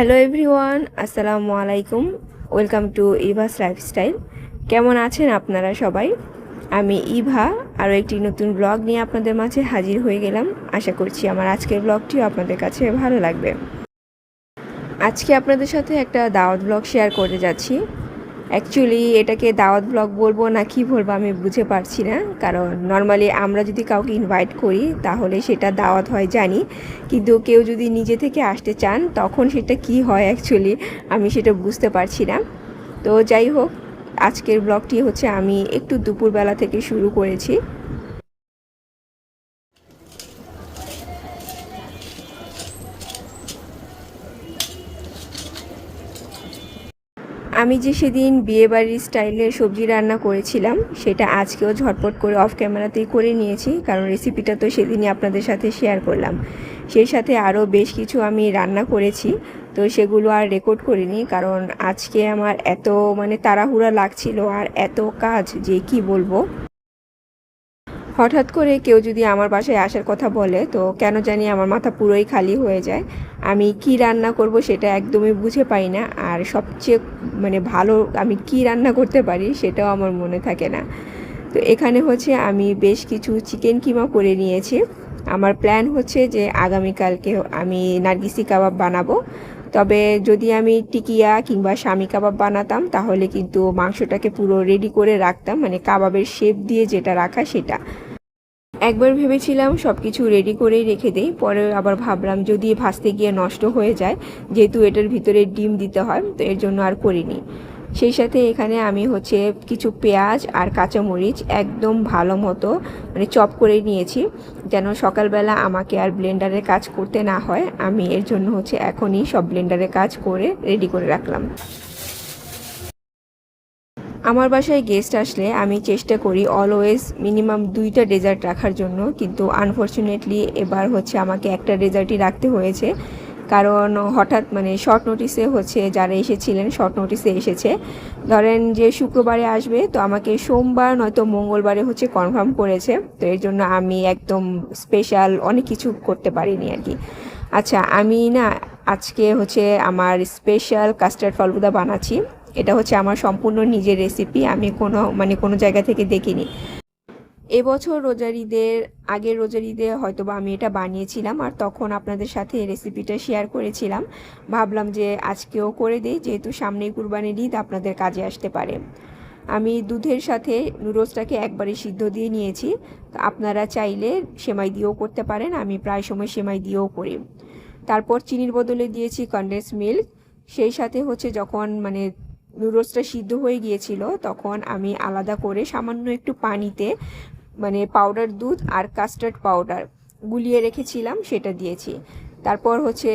Hello everyone, আসসালামু আলাইকুম। Welcome to Eva's lifestyle. কেমন আছেন আপনারা সবাই? আমি ইভা, আরও একটি নতুন ব্লগ নিয়ে আপনাদের মাঝে হাজির হয়ে গেলাম। আশা করছি আমার আজকের ব্লগটিও আপনাদের কাছে ভালো লাগবে। আজকে আপনাদের সাথে একটা দাওয়াত ব্লগ শেয়ার করতে যাচ্ছি। অ্যাকচুয়ালি এটাকে দাওয়াত ব্লগ বলব না, কি বলব আমি বুঝে পারছি না। কারণ নর্মালি আমরা যদি কাউকে ইনভাইট করি, তাহলে সেটা দাওয়াত হয়, জানি। কিন্তু কেউ যদি নিজে থেকে আসতে চান, তখন সেটা কি হয় অ্যাকচুয়ালি আমি সেটা বুঝতে পারছি না। তো যাই হোক, আজকের ব্লগটি হচ্ছে আমি একটু দুপুরবেলা থেকে শুরু করেছি। আমি যে সেদিন বিয়েবাড়ির স্টাইলে সবজি রান্না করেছিলাম, সেটা আজকেও ঝটপট করে অফ ক্যামেরাতেই করে নিয়েছি, কারণ রেসিপিটা তো সেদিনই আপনাদের সাথে শেয়ার করলাম। সেই সাথে আরও বেশ কিছু আমি রান্না করেছি, তো সেগুলো আর রেকর্ড করিনি, কারণ আজকে আমার এত মানে তাড়াহুড়া লাগছিল আর এত কাজ যে কি বলব। হঠাৎ করে কেউ যদি আমার বাসায় আসার কথা বলে, তো কেন জানি আমার মাথা পুরোই খালি হয়ে যায়। আমি কি রান্না করব সেটা একদমই বুঝে পাই না, আর সবচেয়ে মানে ভালো আমি কি রান্না করতে পারি সেটাও আমার মনে থাকে না। তো এখানে হচ্ছে আমি বেশ কিছু চিকেন কিমা করে নিয়েছি। আমার প্ল্যান হচ্ছে যে আগামীকালকে আমি নার্গিসি কাবাব বানাবো। তবে যদি আমি টিকিয়া কিংবা স্বামী কাবাব বানাতাম, তাহলে কিন্তু মাংসটাকে পুরো রেডি করে রাখতাম মানে কাবাবের শেপ দিয়ে যেটা রাখা সেটা। একবার ভেবেছিলাম সব কিছু রেডি করেই রেখে দেই, পরে আবার ভাবলাম যদি ভাজতে গিয়ে নষ্ট হয়ে যায়, যেহেতু এটার ভিতরে ডিম দিতে হয়, তো এর জন্য আর করিনি। সেই সাথে এখানে আমি হচ্ছে কিছু পেঁয়াজ আর কাঁচামরিচ একদম ভালো মতো মানে চপ করে নিয়েছি, যেন সকালবেলা আমাকে আর ব্লেন্ডারের কাজ করতে না হয়। আমি এর জন্য হচ্ছে এখনই সব ব্লেন্ডারের কাজ করে রেডি করে রাখলাম। আমার বাসায় গেস্ট আসলে আমি চেষ্টা করি অলওয়েজ মিনিমাম দুইটা ডেজার্ট রাখার জন্য, কিন্তু আনফর্চুনেটলি এবার হচ্ছে আমাকে একটা ডেজার্টই রাখতে হয়েছে। কারণ হঠাৎ মানে শর্ট নোটিসে হচ্ছে যারা এসেছিলেন শর্ট নোটিসে এসেছে। ধরেন যে শুক্রবারে আসবে, তো আমাকে সোমবার নয়তো মঙ্গলবারে হচ্ছে কনফার্ম করেছে। তো এর জন্য আমি একদম স্পেশাল অনেক কিছু করতে পারিনি আর কি। আচ্ছা আমি না আজকে হচ্ছে আমার স্পেশাল কাস্টার্ড ফালুদা বানাচ্ছি। এটা হচ্ছে আমার সম্পূর্ণ নিজের রেসিপি আমি কোনো মানে কোনো জায়গা থেকে দেখিনি। এবছর রোজার ঈদের, আগের রোজার ঈদে হয়তো বা আমি এটা বানিয়েছিলাম আর তখন আপনাদের সাথে রেসিপিটা শেয়ার করেছিলাম। ভাবলাম যে আজকেও করে দিই, যেহেতু সামনেই কুরবানির ঈদ, আপনাদের কাজে আসতে পারে। আমি দুধের সাথে নুডলসটাকে একবারে সিদ্ধ দিয়ে নিয়েছি। আপনারা চাইলে সেমাই দিয়েও করতে পারেন, আমি প্রায় সময় সেমাই দিয়েও করি। তারপর চিনির বদলে দিয়েছি কনডেন্স মিল্ক সেই সাথে হচ্ছে যখন মানে নুডলসটা সিদ্ধ হয়ে গিয়েছিল, তখন আমি আলাদা করে সামান্য একটু পানিতে মানে পাউডার দুধ আর কাস্টার্ড পাউডার গুলিয়ে রেখেছিলাম, সেটা দিয়েছি। তারপর হচ্ছে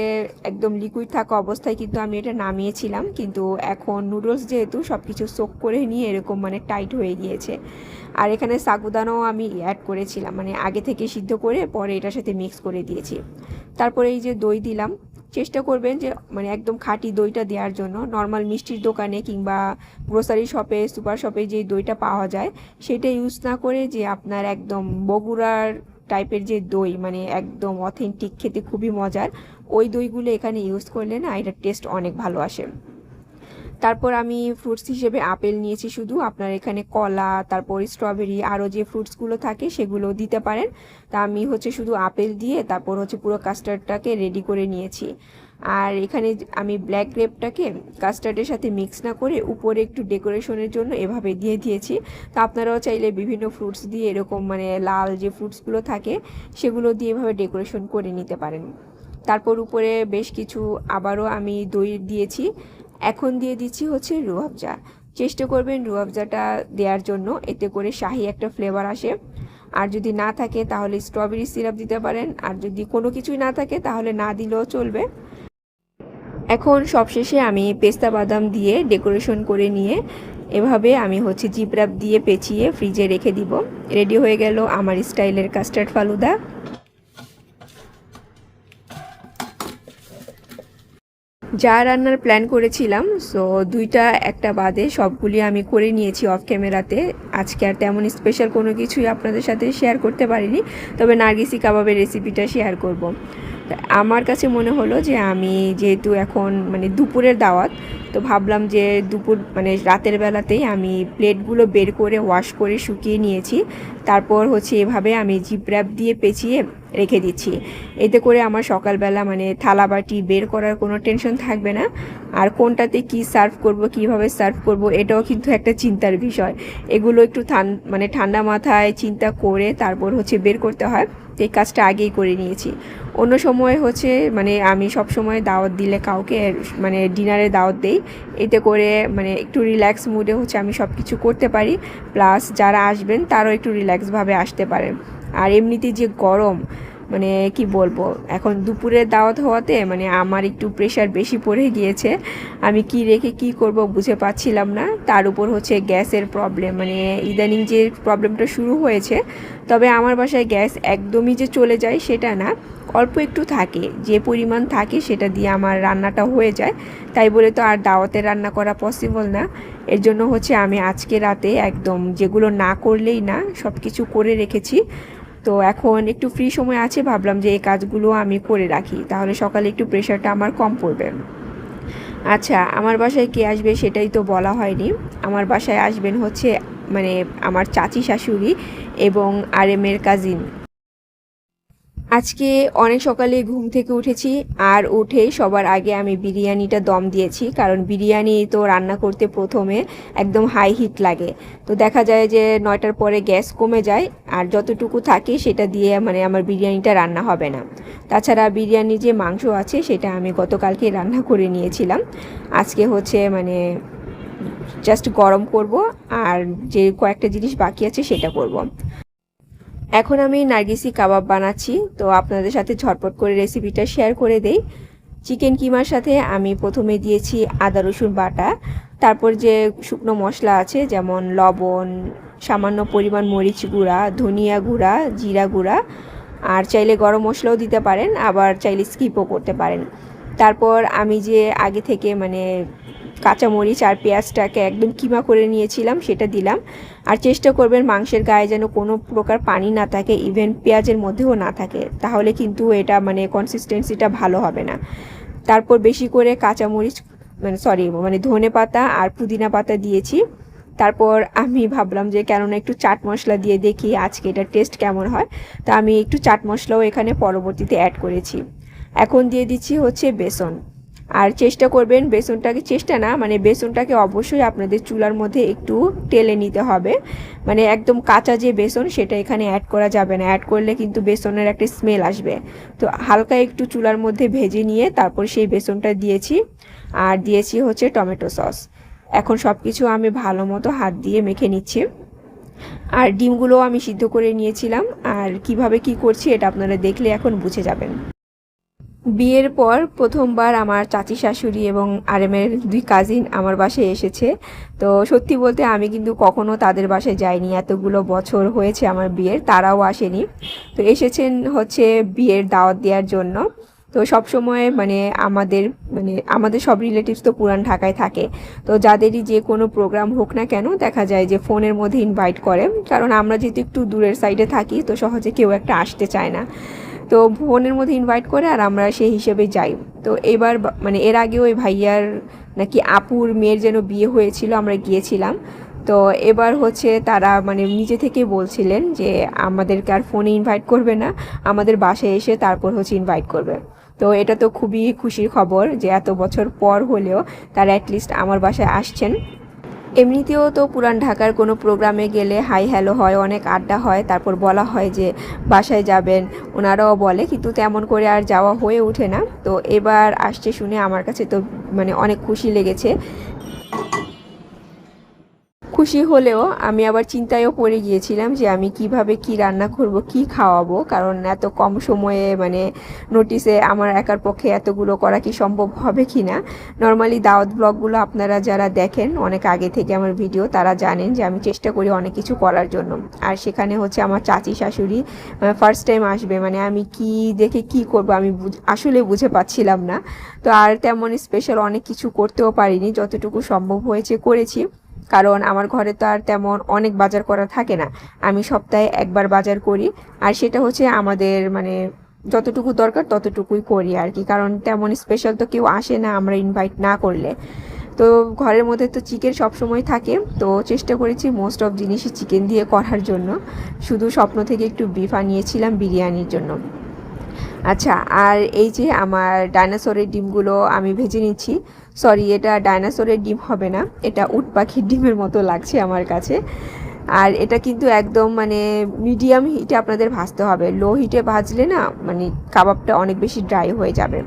একদম লিকুইড থাকা অবস্থায় কিন্তু আমি এটা নামিয়েছিলাম, কিন্তু এখন নুডলস যেহেতু সব কিছু সোক করে নিয়ে এরকম মানে টাইট হয়ে গিয়েছে। আর এখানে সাগুদানাও আমি অ্যাড করেছিলাম মানে আগে থেকে সিদ্ধ করে পরে এটার সাথে মিক্স করে দিয়েছি। তারপরে এই যে দই দিলাম চেষ্টা করবেন যে মানে একদম খাঁটি দইটা দেওয়ার জন্য। নর্মাল মিষ্টির দোকানে কিংবা গ্রোসারি শপে সুপার শপে যে দইটা পাওয়া যায়, সেটা ইউজ না করে যে আপনার একদম বগুড়ার টাইপের যে দই মানে একদম অথেন্টিক খেতে খুবই মজার, ওই দইগুলো এখানে ইউজ করলে না এটার টেস্ট অনেক ভালো আসে। তারপর আমি ফ্রুটস হিসেবে আপেল নিয়েছি শুধু। আপনার এখানে কলা, তারপর স্ট্রবেরি আরও যে ফ্রুটসগুলো থাকে সেগুলো দিতে পারেন। তা আমি হচ্ছে শুধু আপেল দিয়ে তারপর হচ্ছে পুরো কাস্টার্ডটাকে রেডি করে নিয়েছি। আর এখানে আমি ব্ল্যাক গ্রেপটাকে কাস্টার্ডের সাথে মিক্স না করে উপরে একটু ডেকোরেশনের জন্য এভাবে দিয়ে দিয়েছি। তা আপনারাও চাইলে বিভিন্ন ফ্রুটস দিয়ে এরকম মানে লাল যে ফ্রুটসগুলো থাকে সেগুলো দিয়ে এভাবে ডেকোরেশন করে নিতে পারেন। তারপর উপরে বেশ কিছু আবারও আমি দই দিয়েছি। এখন দিয়ে দিচ্ছি হচ্ছে রুয়াবজা। চেষ্টা করবেন রুয়াবজাটা দেওয়ার জন্য, এতে করে শাহি একটা ফ্লেভার আসে। আর যদি না থাকে তাহলে স্ট্রবেরি সিরাপ দিতে পারেন, আর যদি কোনো কিছুই না থাকে তাহলে না দিলেও চলবে। এখন সবশেষে আমি পেস্তা বাদাম দিয়ে ডেকোরেশন করে নিয়ে এভাবে আমি হচ্ছে জিপরাপ দিয়ে পেঁচিয়ে ফ্রিজে রেখে দিব। রেডি হয়ে গেল আমার স্টাইলের কাস্টার্ড ফালুদা। যা রান্নার প্ল্যান করেছিলাম সো দুইটা, একটা বাদে সবগুলি আমি করে নিয়েছি অফ ক্যামেরাতে আজকে আর তেমন স্পেশাল কোনো কিছুই আপনাদের সাথে শেয়ার করতে পারিনি, তবে নার্গিসি কাবাবের রেসিপিটা শেয়ার করব। আমার কাছে মনে হলো যে আমি যেহেতু এখন মানে দুপুরের দাওয়াত তো ভাবলাম যে দুপুর মানে রাতের বেলাতেই আমি প্লেটগুলো বের করে ওয়াশ করে শুকিয়ে নিয়েছি। তারপর হচ্ছে এভাবে আমি জিপ র্যাপ দিয়ে পেঁচিয়ে রেখে দিচ্ছি। এতে করে আমার সকালবেলা মানে থালা বাটি বের করার কোনো টেনশন থাকবে না। আর কোনটাতে কি সার্ভ করব, কীভাবে সার্ভ করব, এটাও কিন্তু একটা চিন্তার বিষয়। এগুলো একটু মানে ঠান্ডা মাথায় চিন্তা করে তারপর হচ্ছে বের করতে হয়। এই কাজটা আগেই করে নিয়েছি। অন্য সময় হচ্ছে মানে আমি সব সময় দাওয়াত দিলে কাউকে মানে ডিনারে দাওয়াত দেই। এতে করে মানে একটু রিল্যাক্স মুডে হচ্ছে আমি সব কিছু করতে পারি। প্লাস যারা আসবেন, তারাও একটু রিল্যাক্সভাবে আসতে পারেন। আর এমনিতে যে গরম মানে কি বলব, এখন দুপুরের দাওয়াত হওয়াতে মানে আমার একটু প্রেশার বেশি পড়ে গিয়েছে। আমি কি রেখে কি করব বুঝে পাচ্ছিলাম না। তার উপর হচ্ছে গ্যাসের প্রবলেম মানে ইদানিং যে প্রবলেমটা শুরু হয়েছে, তবে আমার বাসায় গ্যাস একদমই যে চলে যায় সেটা না। অল্প একটু থাকে, যে পরিমাণ থাকে সেটা দিয়ে আমার রান্নাটা হয়ে যায়। তাই বলে তো আর দাওয়াতে রান্না করা পসিবল না। এর জন্য হচ্ছে আমি আজকে রাতে একদম যেগুলো না করলেই না সব কিছু করে রেখেছি। তো এখন একটু ফ্রি সময় আছে, ভাবলাম যে এই কাজগুলো আমি করে রাখি। তাহলে সকালে একটু প্রেশারটা আমার কম পড়বে। আচ্ছা আমার বাসায় কে আসবে সেটাই তো বলা হয়নি। আমার বাসায় আসবেন হচ্ছে মানে আমার চাচি শাশুড়ি এবং আরেমের কাজিন আজকে অনেক সকালে ঘুম থেকে উঠেছি আর উঠে সবার আগে আমি বিরিয়ানিটা দম দিয়েছি, কারণ বিরিয়ানি তো রান্না করতে প্রথমে একদম হাই হিট লাগে। তো দেখা যায় যে নয়টার পরে গ্যাস কমে যায় আর যতটুকু থাকে সেটা দিয়ে মানে আমার বিরিয়ানিটা রান্না হবে না। তাছাড়া বিরিয়ানির যে মাংস আছে সেটা আমি গতকালকে রান্না করে নিয়েছিলাম। আজকে হচ্ছে মানে জাস্ট গরম করব আর যে কয়েকটা জিনিস বাকি আছে সেটা করব। এখন আমি নার্গিসি কাবাব বানাচ্ছি, তো আপনাদের সাথে ঝটপট করে রেসিপিটা শেয়ার করে দেই। চিকেন কিমার সাথে আমি প্রথমে দিয়েছি আদা, রসুন বাটা। তারপর যে শুকনো মশলা আছে, যেমন লবণ, সামান্য পরিমাণ মরিচ গুঁড়া, ধনিয়া গুঁড়া, জিরা গুঁড়া, আর চাইলে গরম মশলাও দিতে পারেন, আবার চাইলে স্কিপও করতে পারেন। তারপর আমি যে আগে থেকে মানে কাঁচামরিচ আর পেঁয়াজটাকে একদম কিমা করে নিয়েছিলাম, সেটা দিলাম। আর চেষ্টা করবেন মাংসের গায়ে যেন কোনো প্রকার পানি না থাকে ইভেন পেঁয়াজের মধ্যেও না থাকে, তাহলে কিন্তু এটা মানে কনসিস্টেন্সিটা ভালো হবে না। তারপর বেশি করে কাঁচামরিচ মানে সরি মানে ধনে পাতা আর পুদিনা পাতা দিয়েছি। তারপর আমি ভাবলাম যে কেননা একটু চাট মশলা দিয়ে দেখি আজকে এটা টেস্ট কেমন হয়, তা আমি একটু চাট মশলাও এখানে পরবর্তীতে অ্যাড করেছি। এখন দিয়ে দিচ্ছি হচ্ছে বেসন। আর চেষ্টা করবেন বেসনটাকে, চেষ্টা না মানে বেসনটাকে অবশ্যই আপনাদের চুলার মধ্যে একটু টেলে নিতে হবে। মানে একদম কাঁচা যে বেসন, সেটা এখানে অ্যাড করা যাবে না। অ্যাড করলে কিন্তু বেসনের একটা স্মেল আসবে। তো হালকা একটু চুলার মধ্যে ভেজে নিয়ে তারপর সেই বেসনটা দিয়েছি। আর দিয়েছি হচ্ছে টমেটো সস। এখন সব কিছু আমি ভালো মতো হাত দিয়ে মেখে নিচ্ছি। আর ডিমগুলোও আমি সিদ্ধ করে নিয়েছিলাম। আর কীভাবে কি করছি, এটা আপনারা দেখলে এখন বুঝে যাবেন। বিয়ের পর প্রথমবার আমার চাচি শাশুড়ি এবং আরেমের দুই কাজিন আমার বাসায় এসেছে। তো সত্যি বলতে আমি কিন্তু কখনো তাদের বাসায় যাইনি। এতগুলো বছর হয়েছে আমার বিয়ের, তারাও আসেনি। তো এসেছেন হচ্ছে বিয়ের দাওয়াত দেওয়ার জন্য। তো সব সময় মানে আমাদের মানে আমাদের সব রিলেটিভস তো পুরান ঢাকায় থাকে। তো যাদেরই যে কোনো প্রোগ্রাম হোক না কেন, দেখা যায় যে ফোনের মধ্যে ইনভাইট করে। কারণ আমরা যেহেতু একটু দূরের সাইডে থাকি, তো সহজে কেউ একটা আসতে চায় না। তো ফোনের মধ্যে ইনভাইট করে আর আমরা সেই হিসেবে যাই। তো এবার মানে এর আগেও ওই ভাইয়ার নাকি আপুর মেয়ের যেন বিয়ে হয়েছিল, আমরা গিয়েছিলাম। তো এবার হচ্ছে তারা মানে নিজে থেকে বলছিলেন যে আমাদেরকে আর ফোনে ইনভাইট করবে না, আমাদের বাসায় এসে তারপর হচ্ছে ইনভাইট করবে। তো এটা তো খুবই খুশির খবর যে এত বছর পর হলেও তারা অ্যাটলিস্ট আমার বাসায় আসছেন। এমনিতেও তো পুরান ঢাকার কোনো প্রোগ্রামে গেলে হাই হ্যালো হয়, অনেক আড্ডা হয়, তারপর বলা হয় যে বাসায় যাবেন, ওনারাও বলে, কিন্তু তেমন করে আর যাওয়া হয়ে ওঠে না। তো এবার আসছে শুনে আমার কাছে তো মানে অনেক খুশি লেগেছে। খুশি হলেও আমি আবার চিন্তায়ও পড়ে গিয়েছিলাম যে আমি কীভাবে কি রান্না করব, কি খাওয়াবো। কারণ এত কম সময়ে মানে নোটিসে আমার একার পক্ষে এতগুলো করা কি সম্ভব হবে কি না নর্মালি দাওয়াত ব্লগগুলো আপনারা যারা দেখেন, অনেক আগে থেকে আমার ভিডিও তারা জানেন যে আমি চেষ্টা করি অনেক কিছু করার জন্য। আর সেখানে হচ্ছে আমার চাচি শাশুড়ি ফার্স্ট টাইম আসবে মানে আমি কি দেখে কি করব আমি আসলে বুঝে পাচ্ছিলাম না। তো আর তেমন স্পেশাল অনেক কিছু করতেও পারিনি, যতটুকু সম্ভব হয়েছে করেছি। কারণ আমার ঘরে তো আর তেমন অনেক বাজার করা থাকে না। আমি সপ্তাহে একবার বাজার করি, আর সেটা হচ্ছে আমাদের মানে যতটুকু দরকার ততটুকুই করি আর কি। কারণ তেমন স্পেশাল তো কেউ আসে না, আমরা ইনভাইট না করলে। তো ঘরের মধ্যে তো চিকেন সবসময় থাকে, তো চেষ্টা করেছি মোস্ট অফ জিনিসই চিকেন দিয়ে করার জন্য। শুধু স্বপ্ন থেকে একটু বিফ আনিয়েছিলাম বিরিয়ানির জন্য। আচ্ছা আর এই যে আমার ডাইনোসরের ডিমগুলো আমি ভেজে নিচ্ছি। সরি এটা ডাইনোসরের ডিম হবে না, এটা উট পাখির ডিমের মতো লাগছে আমার কাছে। আর এটা কিন্তু একদম মানে মিডিয়াম হিটে আপনাদের ভাজতে হবে। লো হিটে ভাজলে না মানে কাবাবটা অনেক বেশি ড্রাই হয়ে যাবে।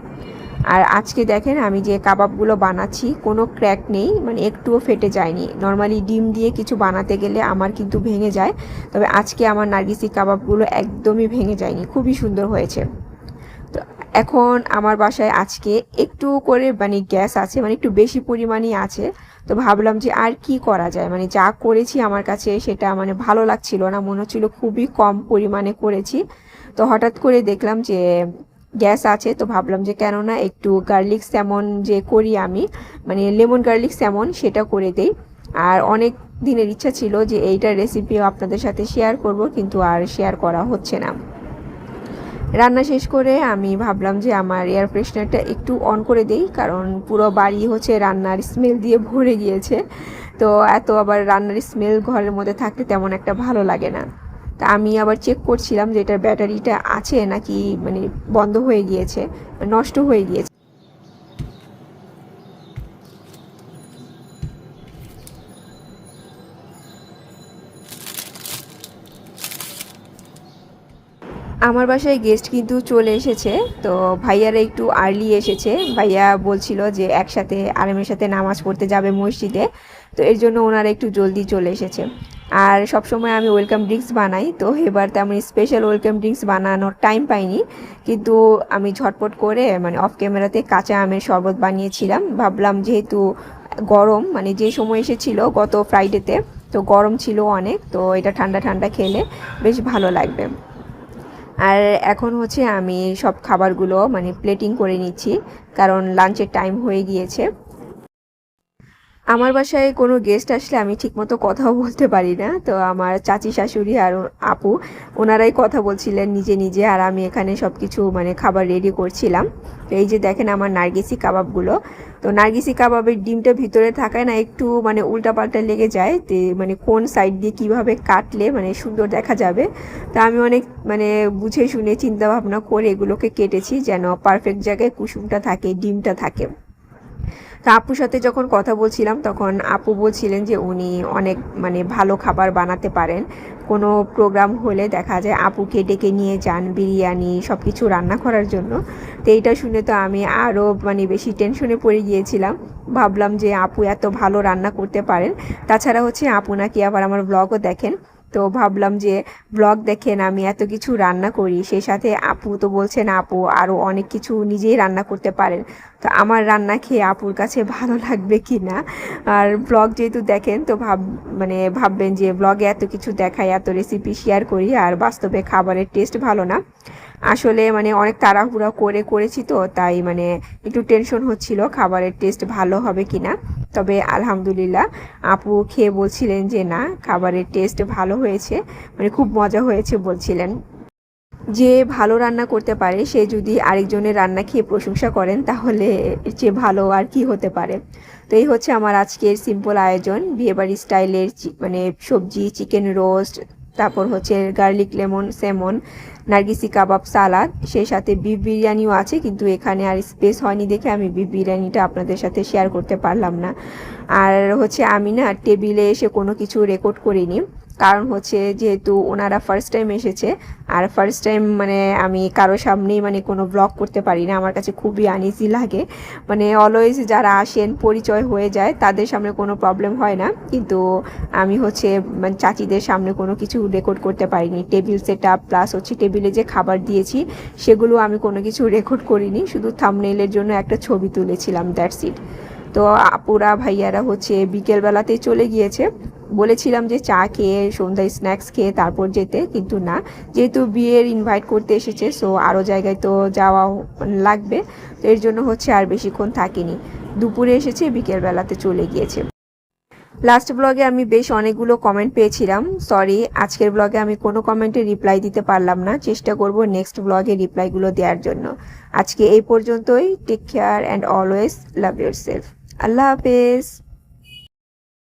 আর আজকে দেখেন আমি যে কাবাবগুলো বানাচ্ছি, কোনো ক্র্যাক নেই মানে একটুও ফেটে যায়নি। নর্মালি ডিম দিয়ে কিছু বানাতে গেলে আমার কিন্তু ভেঙে যায়, তবে আজকে আমার নার্গিসি কাবাবগুলো একদমই ভেঙে যায়নি, খুবই সুন্দর হয়েছে। তো এখন আমার বাসায় আজকে একটু করে মানে গ্যাস আছে মানে একটু বেশি পরিমাণেই আছে। তো ভাবলাম যে আর কি করা যায়? মানে যা করেছি আমার কাছে সেটা মানে ভালো লাগছিল না, মনে হচ্ছিল খুবই কম পরিমাণে করেছি। তো হঠাৎ করে দেখলাম যে গ্যাস আছে, তো ভাবলাম যে কেননা একটু গার্লিক স্যামন যে করি আমি মানে লেমন গার্লিক স্যামন সেটা করে দেই। আর অনেক দিনের ইচ্ছা ছিল যে এইটার রেসিপিও আপনাদের সাথে শেয়ার করব, কিন্তু আর শেয়ার করা হচ্ছে না। রান্না শেষ করে আমি ভাবলাম যে আমার এয়ার ফ্রেশনারটা একটু অন করে দেই, কারণ পুরো বাড়ি হচ্ছে রান্নার স্মেল দিয়ে ভরে গিয়েছে। তো এত আবার রান্নার স্মেল ঘরের মধ্যে থাকতে তেমন একটা ভালো লাগে না। তা আমি আবার চেক করছিলাম যে এটার ব্যাটারিটা আছে নাকি মানে বন্ধ হয়ে গিয়েছে, নষ্ট হয়ে গিয়েছে। আমার বাসায় গেস্ট কিন্তু চলে এসেছে, তো ভাইয়ারা একটু আর্লি এসেছে। ভাইয়া বলছিল যে একসাথে আরামের সাথে নামাজ পড়তে যাবে মসজিদে, তো এর জন্য ওনারা একটু জলদি চলে এসেছে। আর সবসময় আমি ওয়েলকাম ড্রিঙ্কস বানাই, তো এবার তেমন স্পেশাল ওয়েলকাম ড্রিঙ্কস বানানোর টাইম পাইনি। কিন্তু আমি ঝটপট করে মানে অফ ক্যামেরাতে কাঁচা আমের শরবত বানিয়েছিলাম। ভাবলাম যেহেতু গরম মানে যে সময় এসেছিল গত ফ্রাইডেতে তো গরম ছিল অনেক, তো এটা ঠান্ডা ঠান্ডা খেলে বেশ ভালো লাগবে। আর এখন হচ্ছে আমি সব খাবারগুলো মানে প্লেটিং করে নিচ্ছি, কারণ লাঞ্চের টাইম হয়ে গিয়েছে। আমার বাসায় কোনো গেস্ট আসলে আমি ঠিকমতো কথাও বলতে পারি না। তো আমার চাচি শাশুড়ি আর আপু, ওনারাই কথা বলছিলেন নিজে নিজে আর আমি এখানে সব কিছু মানে খাবার রেডি করছিলাম। তো এই যে দেখেন আমার নার্গিসি কাবাবগুলো। তো নার্গিসি কাবাবের ডিমটা ভিতরে থাকায় না একটু মানে উল্টাপাল্টা লেগে যায়। তে মানে কোন সাইড দিয়ে কীভাবে কাটলে মানে সুন্দর দেখা যাবে। তা আমি অনেক মানে বুঝে শুনে চিন্তা ভাবনা করে এগুলোকে কেটেছি যেন পারফেক্ট জায়গায় কুসুমটা থাকে, ডিমটা থাকে। তা আপুর সাথে যখন কথা বলছিলাম, তখন আপু বলছিলেন যে উনি অনেক মানে ভালো খাবার বানাতে পারেন। কোনো প্রোগ্রাম হলে দেখা যায় আপুকে ডেকে নিয়ে যান বিরিয়ানি সব কিছু রান্না করার জন্য। তো এইটা শুনে তো আমি আরও মানে বেশি টেনশনে পড়ে গিয়েছিলাম। ভাবলাম যে আপু এত ভালো রান্না করতে পারেন। তাছাড়া হচ্ছে আপু নাকি আবার আমার ব্লগও দেখেন। তো ভাবলাম যে ব্লগ দেখেন, আমি এত কিছু রান্না করি, সেই সাথে আপু তো বলছেন, আপু আরও অনেক কিছু নিজেই রান্না করতে পারেন। তো আমার রান্না খেয়ে আপুর কাছে ভালো লাগবে কি না আর ব্লগ যেহেতু দেখেন, তো ভাব মানে ভাববেন যে ব্লগে এত কিছু দেখাই, এত রেসিপি শেয়ার করি, আর বাস্তবে খাবারের টেস্ট ভালো না। আসলে মানে অনেক তাড়াহুড়া করে করেছি তো, তাই মানে একটু টেনশন হচ্ছিল, খাবারের টেস্ট ভালো হবে কি না তবে আলহামদুলিল্লাহ, আপু খেয়ে বলছিলেন যে না, খাবারের টেস্ট ভালো হয়েছে মানে খুব মজা হয়েছে বলছিলেন। যে ভালো রান্না করতে পারে, সে যদি আরেকজনের রান্না খেয়ে প্রশংসা করেন, তাহলে যে ভালো আর কি হতে পারে। তো এই হচ্ছে আমার আজকের সিম্পল আয়োজন বিয়েবাড়ি স্টাইলের মানে সবজি চিকেন রোস্ট তারপর হচ্ছে গার্লিক লেমন সেমন নার্গিসি কাবাব সালাদ, সেই সাথে বিফ বিরিয়ানিও আছে, কিন্তু এখানে আর স্পেস হয়নি দেখে আমি বিফ বিরিয়ানিটা আপনাদের সাথে শেয়ার করতে পারলাম না। আর হচ্ছে আমি না টেবিলে এসে কোনো কিছু রেকর্ড করিনি। কারণ হচ্ছে যেহেতু ওনারা ফার্স্ট টাইম এসেছে, আর ফার্স্ট টাইম মানে আমি কারও সামনেই মানে কোনো ব্লগ করতে পারি না, আমার কাছে খুবই আনইজি লাগে। মানে অলওয়েজ যারা আসেন, পরিচয় হয়ে যায়, তাদের সামনে কোনো প্রবলেম হয় না। কিন্তু আমি হচ্ছে মানে চাচিদের সামনে কোনো কিছু রেকর্ড করতে পারিনি। টেবিল সেট আপ প্লাস হচ্ছে টেবিলে যে খাবার দিয়েছি, সেগুলো আমি কোনো কিছু রেকর্ড করিনি। শুধু থামনেইলের জন্য একটা ছবি তুলেছিলাম দ্যাটস ইট তো আপুরা, ভাইয়ারা হচ্ছে বিকেলবেলাতেই চলে গিয়েছে। বলেছিলাম যে চা খেয়ে, সন্ধ্যায় স্ন্যাক্স খেয়ে তারপর যেতে, কিন্তু না। যেহেতু বিয়ের ইনভাইট করতে এসেছে সো আরও জায়গায় তো যাওয়া লাগবে। তো এর জন্য হচ্ছে আর বেশিক্ষণ থাকিনি। দুপুরে এসেছে বিকেলবেলাতে চলে গিয়েছে। লাস্ট ব্লগে আমি বেশ অনেকগুলো কমেন্ট পেয়েছিলাম। সরি আজকের ব্লগে আমি কোনো কমেন্টে রিপ্লাই দিতে পারলাম না। চেষ্টা করব নেক্সট ব্লগে রিপ্লাইগুলো দেওয়ার জন্য। আজকে এই পর্যন্তই। Take care and always love your yourself হাফেজ।